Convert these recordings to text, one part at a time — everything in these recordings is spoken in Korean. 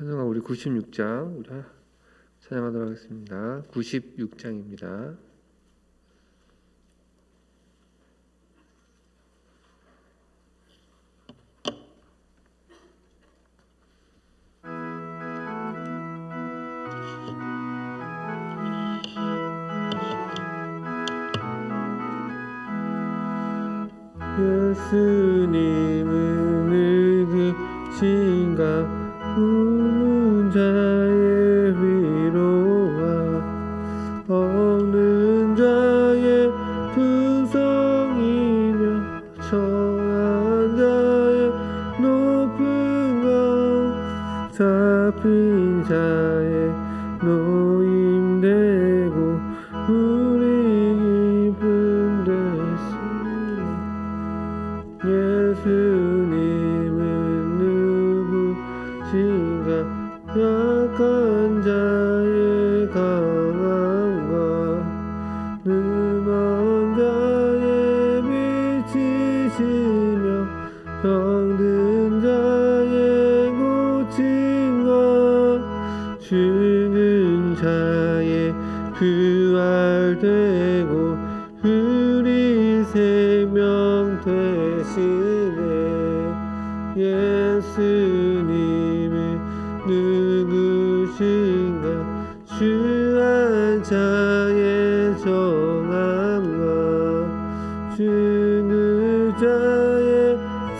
찬송가 우리 96장 우리 찬양하도록 하겠습니다. 96장입니다.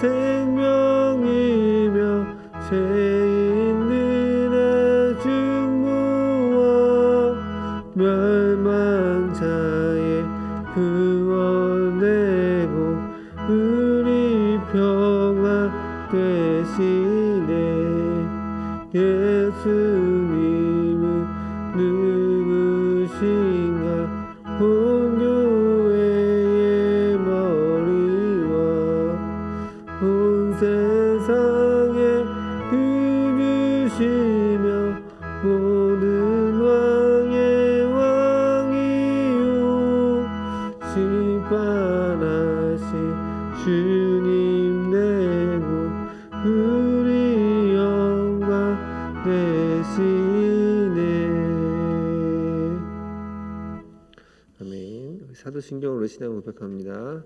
자 되시네 아멘. 사도신경으로 신앙 고백합니다.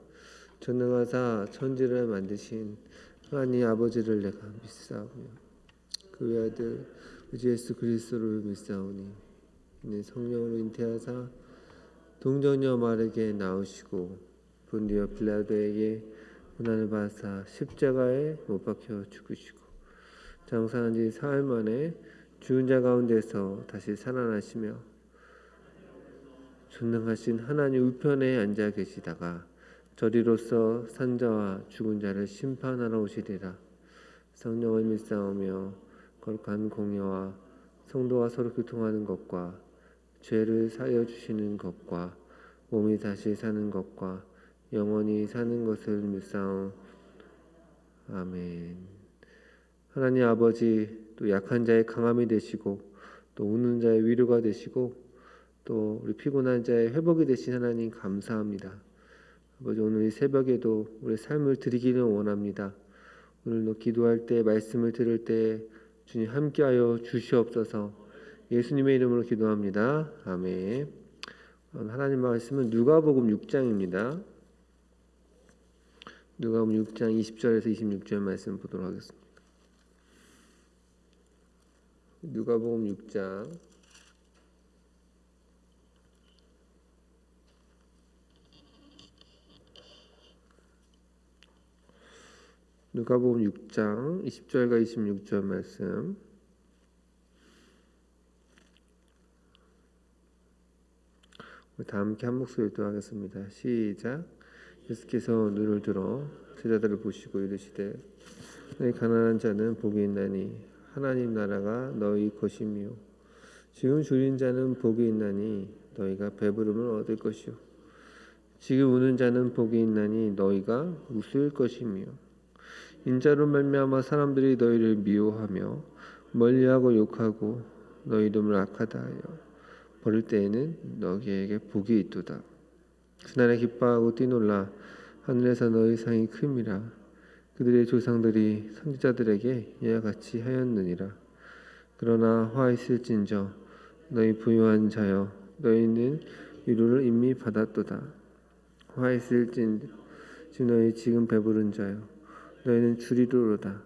전능하사 천지를 만드신 하나님 아버지를 내가 믿사오며 그 외아들 우리 예수 그리스도를 믿사오니 이는 성령으로 잉태하사 동정녀 마르게 나오시고 본디어 빌라도에게 고난을 받사 십자가에 못 박혀 죽으시고 장사한 지 사흘 만에 죽은 자 가운데서 다시 살아나시며 전능하신 하나님 우편에 앉아 계시다가 저리로서 산자와 죽은 자를 심판하러 오시리라. 성령을 믿사오며 거룩한 공예와 성도와 서로 교통하는 것과 죄를 사여 주시는 것과 몸이 다시 사는 것과 영원히 사는 것을 믿사오. 아멘 하나님 아버지 또 약한 자의 강함이 되시고 또 우는 자의 위로가 되시고 또 우리 피곤한 자의 회복이 되신 하나님 감사합니다. 아버지 오늘 이 새벽에도 우리 삶을 드리기를 원합니다. 오늘도 기도할 때 말씀을 들을 때 주님 함께하여 주시옵소서. 예수님의 이름으로 기도합니다. 아멘. 하나님 말씀은 누가복음 6장입니다. 누가복음 6장 20절에서 26절 말씀 보도록 하겠습니다. 누가복음 6장 누가복음 6장 20절과 26절 말씀 다 함께 한 목소리 기도하겠습니다. 시작. 예수께서 눈을 들어 제자들을 보시고 이르시되 가난한 자는 복이 있나니 하나님 나라가 너희 것이며 지금 줄인 자는 복이 있나니 너희가 배부름을 얻을 것이요. 지금 우는 자는 복이 있나니 너희가 웃을 것이며 인자로 말미암아 사람들이 너희를 미워하며 멀리하고 욕하고 너희 이름을 악하다 하여 버릴 때에는 너희에게 복이 있도다. 그날에 기뻐하고 뛰놀라. 하늘에서 너희 상이 큼이라 그들의 조상들이 선지자들에게 이와 같이 하였느니라. 그러나 화 있을진저 너희 부유한 자여 너희는 위로를 이미 받았도다. 화 있을진 지 너희 지금 배부른 자여 너희는 주리로로다.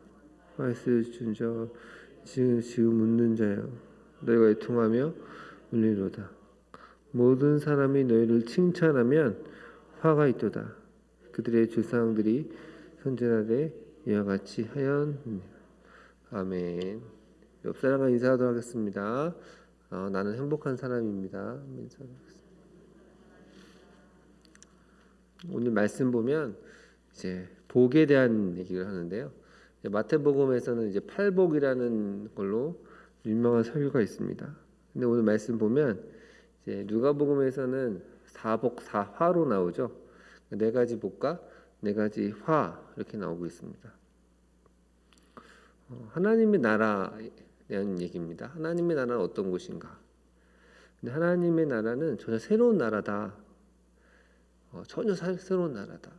화 있을진저 지금 지금 웃는 자여 너희가 애통하며 울리로다. 모든 사람이 너희를 칭찬하면 화가 있도다. 그들의 조상들이 선제날에 이와 같이 하였느니라 아멘. 옆 사람과 인사하도록 하겠습니다. 어, 나는 행복한 사람입니다. 오늘 말씀 보면 이제 복에 대한 얘기를 하는데요. 마태복음에서는 이제 팔복이라는 걸로 유명한 설교가 있습니다. 근데 오늘 말씀 보면 이제 누가복음에서는 사복 사화로 나오죠. 네 가지 복과 네 가지 화 이렇게 나오고 있습니다. 어, 하나님의 나라에 대한 얘기입니다. 하나님의 나라는 어떤 곳인가? 근데 하나님의 나라는 전혀 새로운 나라다. 어, 전혀 사, 새로운 나라다.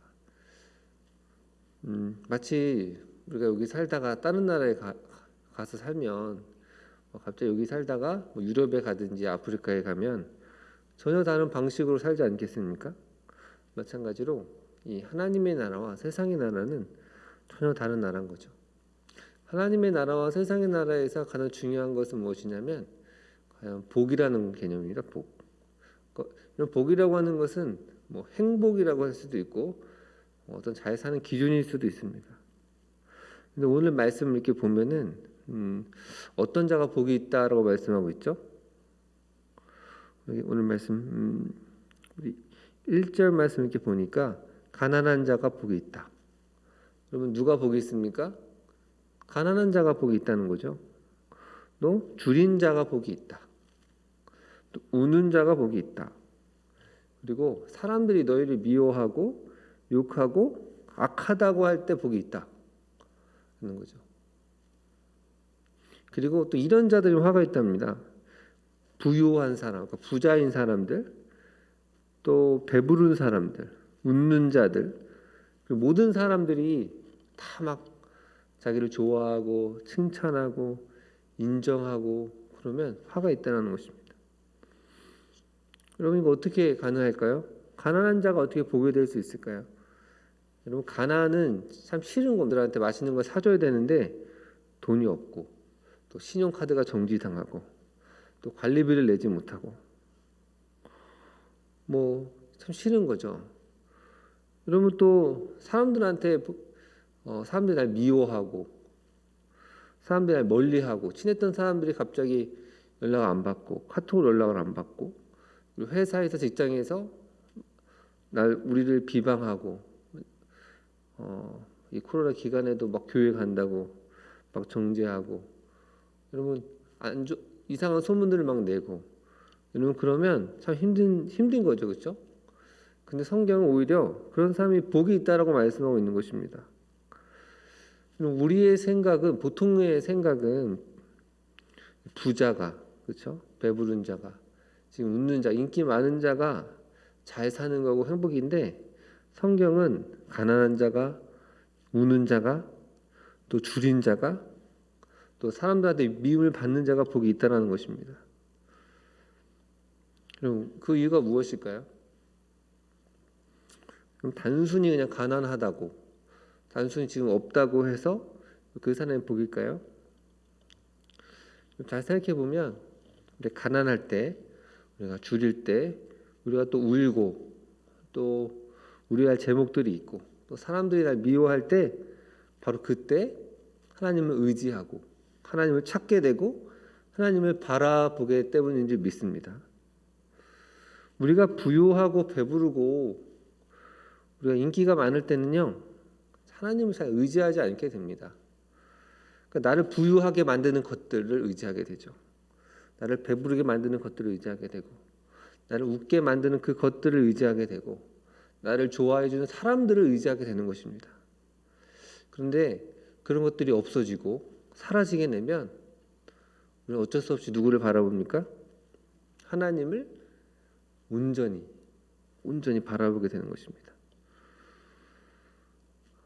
음, 마치 우리가 여기 살다가 다른 나라에 가, 서 살면 어, 갑자기 여기 살다가 뭐 유럽에 가든지 아프리카에 가면 전혀 다른 방식으로 살지 않겠습니까? 마찬가지로 이 하나님의 나라와 세상의 나라는 전혀 다른 나라인 거죠. 하나님의 나라와 세상의 나라에서 가장 중요한 것은 무엇이냐면 과연 복이라는 개념입니다. 복. 그, 이런 복이라고 하는 것은 뭐 행복이라고 할 수도 있고 어떤 잘 사는 기준일 수도 있습니다. 근데 오늘 말씀을 이렇게 보면은 음, 어떤 자가 복이 있다라고 말씀하고 있죠? 오늘 말씀 음, 우리 1절 말씀 이렇게 보니까 가난한 자가 복이 있다. 그러면 누가 복이 있습니까? 가난한 자가 복이 있다는 거죠. 또 줄인 자가 복이 있다. 또 우는 자가 복이 있다. 그리고 사람들이 너희를 미워하고 욕하고 악하다고 할 때 복이 있다. 하는 거죠. 그리고 또 이런 자들이 화가 있답니다. 부유한 사람, 그러니까 부자인 사람들, 또 배부른 사람들, 웃는 자들, 모든 사람들이 다 막 자기를 좋아하고 칭찬하고 인정하고 그러면 화가 있다는 것입니다. 여러분 이거 어떻게 가능할까요? 가난한 자가 어떻게 보게 될 수 있을까요? 여러분 가난은 참 싫은 분들한테 맛있는 걸 사줘야 되는데 돈이 없고 또 신용카드가 정지당하고 또 관리비를 내지 못하고 뭐 참 싫은 거죠. 여러분 또 사람들한테 어, 사람들이 날 미워하고 사람들이 날 멀리하고 친했던 사람들이 갑자기 연락 안 받고 카톡 연락을 안 받고 회사에서 직장에서 날 우리를 비방하고 어, 이 코로나 기간에도 막 교회 간다고 막 정죄하고 여러분 안 좋, 이상한 소문들을 막 내고 여러분 그러면 참 힘든 힘든 거죠 그렇죠? 근데 성경은 오히려 그런 사람이 복이 있다라고 말씀하고 있는 것입니다. 우리의 생각은 보통의 생각은 부자가 그렇죠? 배부른 자가 지금 웃는 자, 인기 많은 자가 잘 사는 거고 행복인데 성경은 가난한 자가 우는 자가 또 줄인 자가 또 사람들한테 미움을 받는 자가 복이 있다라는 것입니다. 그럼 그 이유가 무엇일까요? 그럼 단순히 그냥 가난하다고 단순히 지금 없다고 해서 그 사람의 복일까요? 잘 생각해 보면 가난할 때 우리가 줄일 때 우리가 또 울고 또 우리가 할 제목들이 있고 또 사람들이 날 미워할 때 바로 그때 하나님을 의지하고 하나님을 찾게 되고 하나님을 바라보게 때문인 줄 믿습니다. 우리가 부유하고 배부르고 우리가 인기가 많을 때는요 하나님을 잘 의지하지 않게 됩니다. 그러니까 나를 부유하게 만드는 것들을 의지하게 되죠. 나를 배부르게 만드는 것들을 의지하게 되고, 나를 웃게 만드는 그 것들을 의지하게 되고, 나를 좋아해주는 사람들을 의지하게 되는 것입니다. 그런데 그런 것들이 없어지고 사라지게 되면 우리는 어쩔 수 없이 누구를 바라봅니까? 하나님을 온전히 온전히 바라보게 되는 것입니다.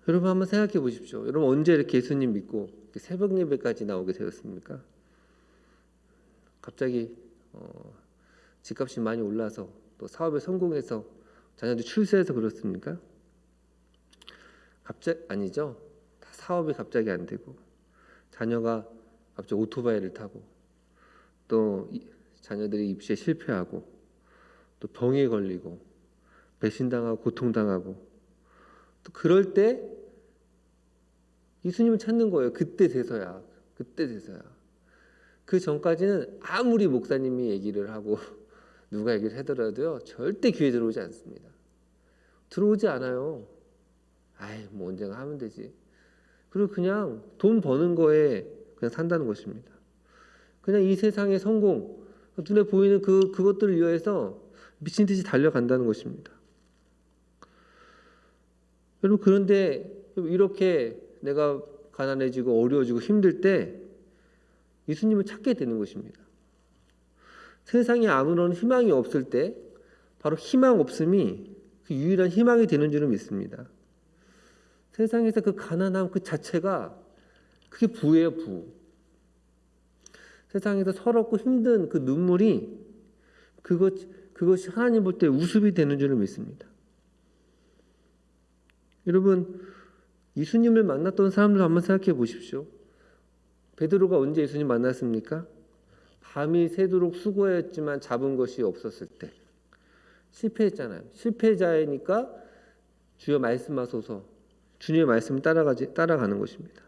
여러분 한번 생각해 보십시오. 여러분 언제 이렇게 예수님 믿고 새벽 예배까지 나오게 되었습니까? 갑자기 어, 집값이 많이 올라서 또 사업에 성공해서 자녀들 출세해서 그렇습니까? 갑자기 아니죠. 다 사업이 갑자기 안 되고 자녀가 갑자기 오토바이를 타고 또 이- 자녀들이 입시에 실패하고 또 병에 걸리고 배신당하고 고통당하고 또 그럴 때 예수님을 찾는 거예요. 그때 돼서야. 그때 돼서야. 그 전까지는 아무리 목사님이 얘기를 하고 누가 얘기를 하더라도요. 절대 귀에 들어오지 않습니다. 들어오지 않아요. 아이, 뭐 언젠가 하면 되지. 그리고 그냥 돈 버는 거에 그냥 산다는 것입니다. 그냥 이 세상의 성공, 눈에 보이는 그 그것들을 위해서 미친 듯이 달려간다는 것입니다. 여러분 그런데 이렇게 내가 가난해지고 어려워지고 힘들 때 예수님을 찾게 되는 것입니다. 세상에 아무런 희망이 없을 때 바로 희망 없음이 그 유일한 희망이 되는 줄을 믿습니다. 세상에서 그 가난함 그 자체가 그게 부예요 부. 세상에서 서럽고 힘든 그 눈물이 그것 그것이 하나님 볼 때 우습이 되는 줄을 믿습니다. 여러분 예수님을 만났던 사람들 한번 생각해 보십시오. 베드로가 언제 예수님 만났습니까? 밤이 새도록 수고했지만 잡은 것이 없었을 때 실패했잖아요. 실패자이니까 주여 말씀하소서 주님의 말씀을 따라가지 따라가는 것입니다.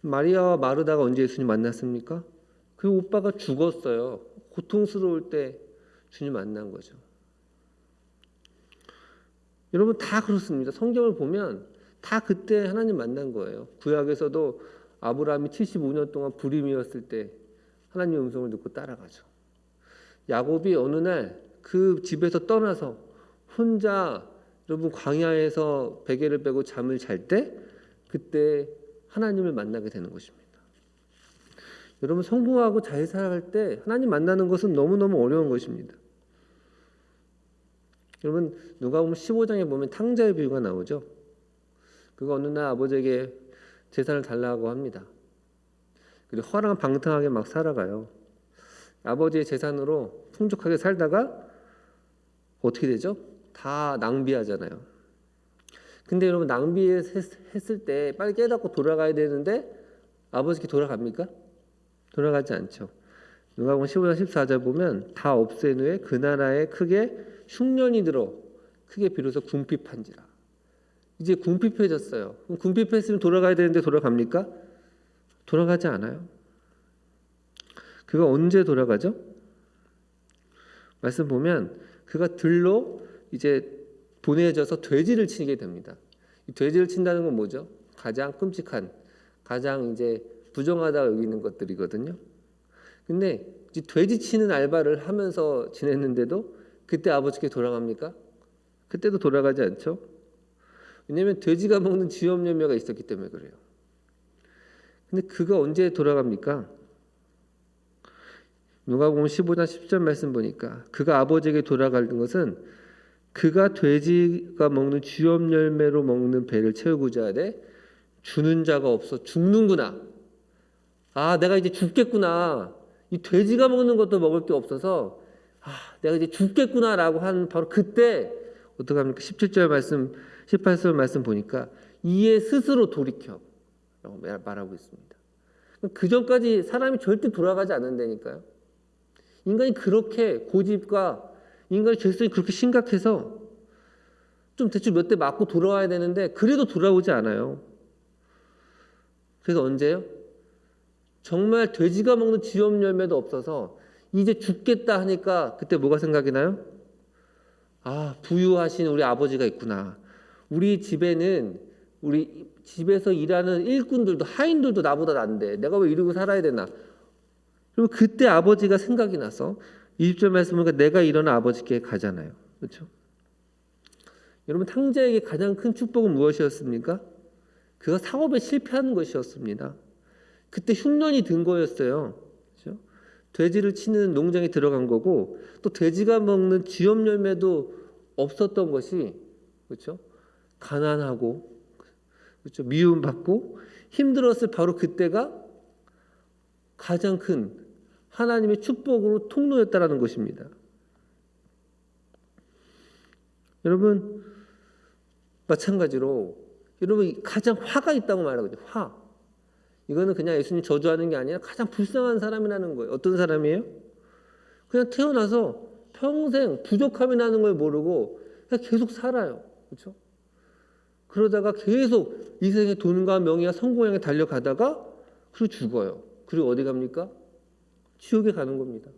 마리아와 마르다가 언제 예수님 만났습니까? 그 오빠가 죽었어요. 고통스러울 때 주님 만난 거죠. 여러분 다 그렇습니다. 성경을 보면 다 그때 하나님 만난 거예요. 구약에서도 아브라함이 75년 동안 불임이었을 때 하나님의 음성을 듣고 따라가죠. 야곱이 어느 날 그 집에서 떠나서 혼자 여러분 광야에서 베개를 빼고 잠을 잘 때 그때 하나님을 만나게 되는 것입니다. 여러분 성공하고 잘 살아갈 때 하나님 만나는 것은 너무너무 어려운 것입니다. 여러분 누가 보면 15장에 보면 탕자의 비유가 나오죠. 그가 어느 날 아버지에게 재산을 달라고 합니다. 그리고 허랑방탕하게 막 살아가요. 아버지의 재산으로 풍족하게 살다가 어떻게 되죠? 다 낭비하잖아요. 근데 여러분 낭비했을 때 빨리 깨닫고 돌아가야 되는데 아버지께 돌아갑니까? 돌아가지 않죠. 누가복음 15장 14절 보면 다 없앤 후에 그 나라에 크게 흉년이 들어 크게 비로소 궁핍한지라. 이제 궁핍해졌어요. 궁핍했으면 돌아가야 되는데 돌아갑니까? 돌아가지 않아요. 그가 언제 돌아가죠? 말씀 보면 그가 들로 이제 보내져서 돼지를 치게 됩니다. 이 돼지를 친다는 건 뭐죠? 가장 끔찍한, 가장 이제 부정하다 여기는 것들이거든요. 근데 돼지 치는 알바를 하면서 지냈는데도 그때 아버지께 돌아갑니까? 그때도 돌아가지 않죠. 왜냐하면 돼지가 먹는 지엄열매가 있었기 때문에 그래요. 근데 그가 언제 돌아갑니까? 누가복음 15장 10절 말씀 보니까 그가 아버지에게 돌아가는 것은 그가 돼지가 먹는 주염 열매로 먹는 배를 채우고자 하되 주는 자가 없어 죽는구나. 아, 내가 이제 죽겠구나. 이 돼지가 먹는 것도 먹을 게 없어서 아, 내가 이제 죽겠구나라고 한 바로 그때 어떻게 합니까? 17절 말씀, 18절 말씀 보니까 이에 스스로 돌이켜 라고 말하고 있습니다. 그 전까지 사람이 절대 돌아가지 않는다니까요. 인간이 그렇게 고집과 인간의 죄성이 그렇게 심각해서 좀 대충 몇 대 맞고 돌아와야 되는데 그래도 돌아오지 않아요. 그래서 언제요? 정말 돼지가 먹는 지엄 열매도 없어서 이제 죽겠다 하니까 그때 뭐가 생각이 나요? 아, 부유하신 우리 아버지가 있구나. 우리 집에는 우리 집에서 일하는 일꾼들도 하인들도 나보다 난데 내가 왜 이러고 살아야 되나? 그리고 그때 아버지가 생각이 나서 20절 말씀 보니까 내가 일어나 아버지께 가잖아요. 그렇죠? 여러분 탕자에게 가장 큰 축복은 무엇이었습니까? 그가 사업에 실패하는 것이었습니다. 그때 흉년이 든 거였어요. 돼지를 치는 농장에 들어간 거고 또 돼지가 먹는 열매도 없었던 것이 그렇죠? 가난하고 그렇죠? 미움 받고 힘들었을 바로 그때가 가장 큰 하나님의 축복으로 통로였다라는 것입니다. 여러분 마찬가지로 여러분 가장 화가 있다고 말하거든요. 화. 이거는 그냥 예수님 저주하는 게 아니라 가장 불쌍한 사람이라는 거예요. 어떤 사람이에요? 그냥 태어나서 평생 부족함이 나는 걸 모르고 그냥 계속 살아요. 그렇죠? 그러다가 계속 이 생의 돈과 명예와 성공 향해 달려가다가 그리고 죽어요. 그리고 어디 갑니까? 지옥에 가는 겁니다.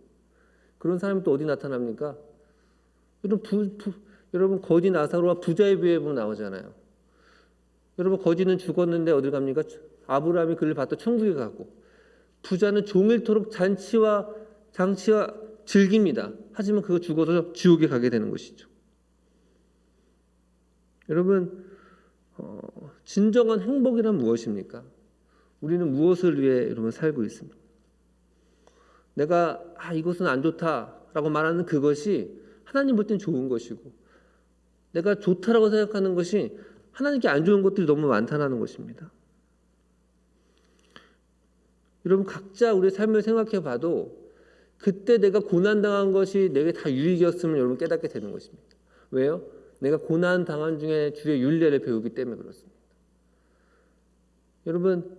그런 사람이 또 어디 나타납니까? 여러분 부, 부, 여러분 거지 나사로와 부자의 비유에 보면 나오잖아요. 여러분 거지는 죽었는데 어디 갑니까? 아브라함이 그를 받아 천국에 가고 부자는 종일토록 잔치와 장치와 즐깁니다. 하지만 그거 죽어서 지옥에 가게 되는 것이죠. 여러분 어, 진정한 행복이란 무엇입니까? 우리는 무엇을 위해 여러분 살고 있습니까? 내가 아 이것은 안 좋다라고 말하는 그것이 하나님 볼 땐 좋은 것이고 내가 좋다라고 생각하는 것이 하나님께 안 좋은 것들이 너무 많다는 것입니다. 여러분 각자 우리의 삶을 생각해 봐도 그때 내가 고난 당한 것이 내게 다 유익이었음을 여러분 깨닫게 되는 것입니다. 왜요? 내가 고난 당한 중에 주의 윤례를 배우기 때문에 그렇습니다. 여러분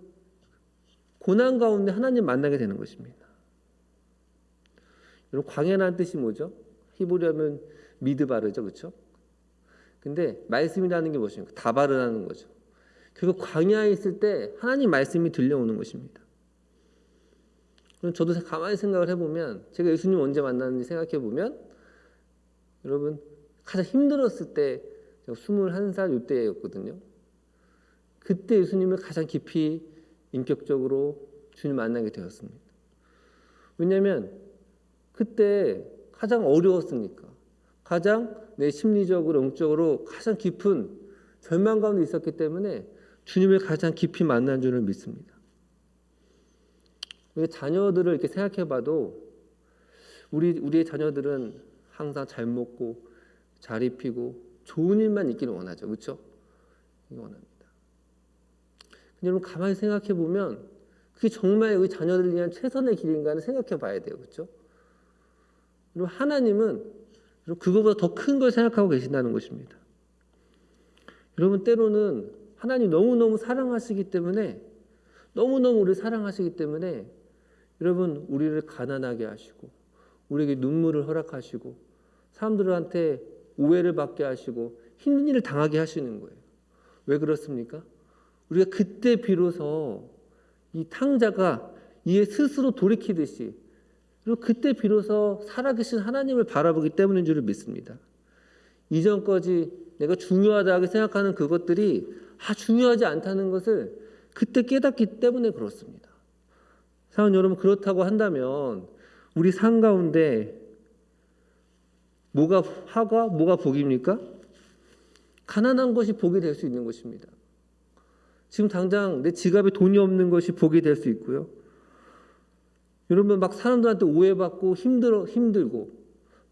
고난 가운데 하나님 만나게 되는 것입니다. 여러분 광야라는 뜻이 뭐죠? 히브리어면 미드바르죠, 그렇죠? 근데 말씀이라는 게 무엇입니까? 다바르라는 거죠. 그리고 광야에 있을 때 하나님 말씀이 들려오는 것입니다. 저도 가만히 생각을 해보면 제가 예수님 언제 만났는지 생각해 보면 여러분 가장 힘들었을 때 제가 21살 이때였거든요. 그때 예수님을 가장 깊이 인격적으로 주님 만나게 되었습니다. 왜냐하면 그때 가장 어려웠으니까 가장 내 심리적으로 영적으로 가장 깊은 절망 가운데 있었기 때문에 주님을 가장 깊이 만난 줄을 믿습니다. 자녀들을 이렇게 생각해봐도 우리 우리의 자녀들은 항상 잘 먹고 잘 입히고 좋은 일만 있기를 원하죠, 그렇죠? 원합니다. 근데 여러분 가만히 생각해 보면 그게 정말 우리 자녀들을 위한 최선의 길인가는 생각해 봐야 돼요, 그렇죠? 그리고 하나님은 그거보다 더 큰 걸 생각하고 계신다는 것입니다. 여러분 때로는 하나님 너무 너무 사랑하시기 때문에 너무 너무 우리 사랑하시기 때문에 여러분 우리를 가난하게 하시고 우리에게 눈물을 허락하시고 사람들한테 오해를 받게 하시고 힘든 일을 당하게 하시는 거예요. 왜 그렇습니까? 우리가 그때 비로소 이 탕자가 이에 스스로 돌이키듯이 그리고 그때 비로소 살아계신 하나님을 바라보기 때문인 줄을 믿습니다. 이전까지 내가 중요하다고 생각하는 그것들이 아 중요하지 않다는 것을 그때 깨닫기 때문에 그렇습니다. 사원 여러분 그렇다고 한다면 우리 삶 가운데 뭐가 화가 뭐가 복입니까? 가난한 것이 복이 될 수 있는 것입니다. 지금 당장 내 지갑에 돈이 없는 것이 복이 될 수 있고요. 여러분 막 사람들한테 오해받고 힘들어 힘들고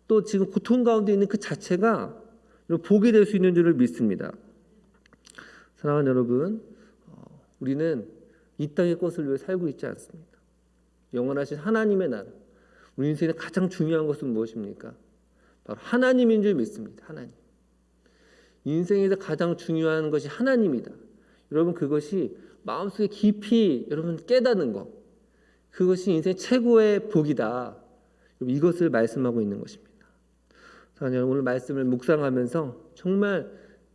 또 지금 고통 가운데 있는 그 자체가 복이 될 수 있는 줄을 믿습니다. 사랑하는 여러분, 어, 우리는 이 땅의 것을 위해 살고 있지 않습니다. 영원하신 하나님의 나라. 우리 인생의 가장 중요한 것은 무엇입니까? 바로 하나님인 줄 믿습니다. 하나님. 인생에서 가장 중요한 것이 하나님이다. 여러분 그것이 마음속에 깊이 여러분 깨닫는 것. 그것이 인생 최고의 복이다. 이것을 말씀하고 있는 것입니다. 사랑하는 오늘 말씀을 묵상하면서 정말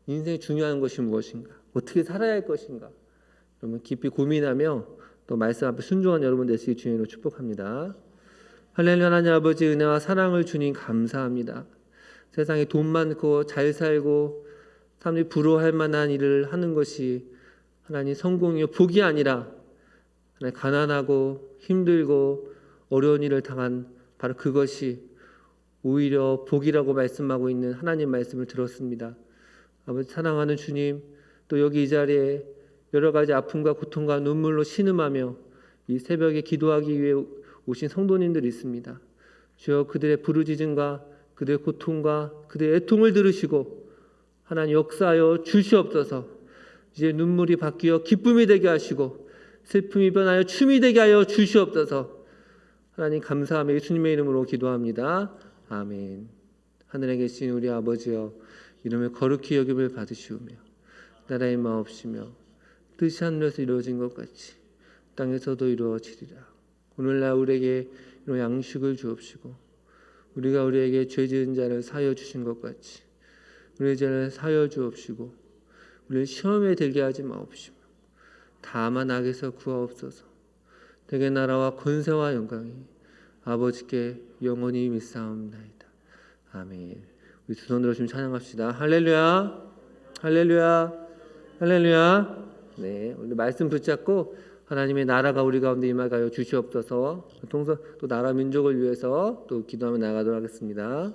인생에 중요한 것이 무엇인가? 어떻게 살아야 할 것인가? 여러분 깊이 고민하며 또 말씀 앞에 순종한 여러분 되시기 주님으로 축복합니다. 할렐루야 하나님 아버지 은혜와 사랑을 주님 감사합니다. 세상에 돈 많고 잘 살고 사람들이 부러워할 만한 일을 하는 것이 하나님 성공이요 복이 아니라 하나님 가난하고 힘들고 어려운 일을 당한 바로 그것이 오히려 복이라고 말씀하고 있는 하나님 말씀을 들었습니다. 아버지 사랑하는 주님 또 여기 이 자리에 여러 가지 아픔과 고통과 눈물로 신음하며 이 새벽에 기도하기 위해 오신 성도님들이 있습니다. 주여 그들의 부르짖음과 그들의 고통과 그들의 애통을 들으시고 하나님 역사하여 주시옵소서. 이제 눈물이 바뀌어 기쁨이 되게 하시고 슬픔이 변하여 춤이 되게 하여 주시옵소서. 하나님 감사하며 예수님의 이름으로 기도합니다. 아멘. 하늘에 계신 우리 아버지여 이름을 거룩히 여김을 받으시오며 나라의 마옵시며 뜻이 하늘에서 이루어진 것 같이 땅에서도 이루어지리라. 오늘날 우리에게 이런 양식을 주옵시고 우리가 우리에게 죄 지은 자를 사여 주신 것 같이 우리의 죄를 사여 주옵시고 우리를 시험에 들게 하지 마옵시며 다만 악에서 구하옵소서. 대개 나라와 권세와 영광이 아버지께 영원히 믿사옵나이다. 아멘. 우리 두 손으로 좀 찬양합시다. 할렐루야, 할렐루야, 할렐루야. 네, 오늘 말씀 붙잡고 하나님의 나라가 우리 가운데 임하여 주시옵소서. 통서 또 나라 민족을 위해서 또 기도하며 나가도록 하겠습니다.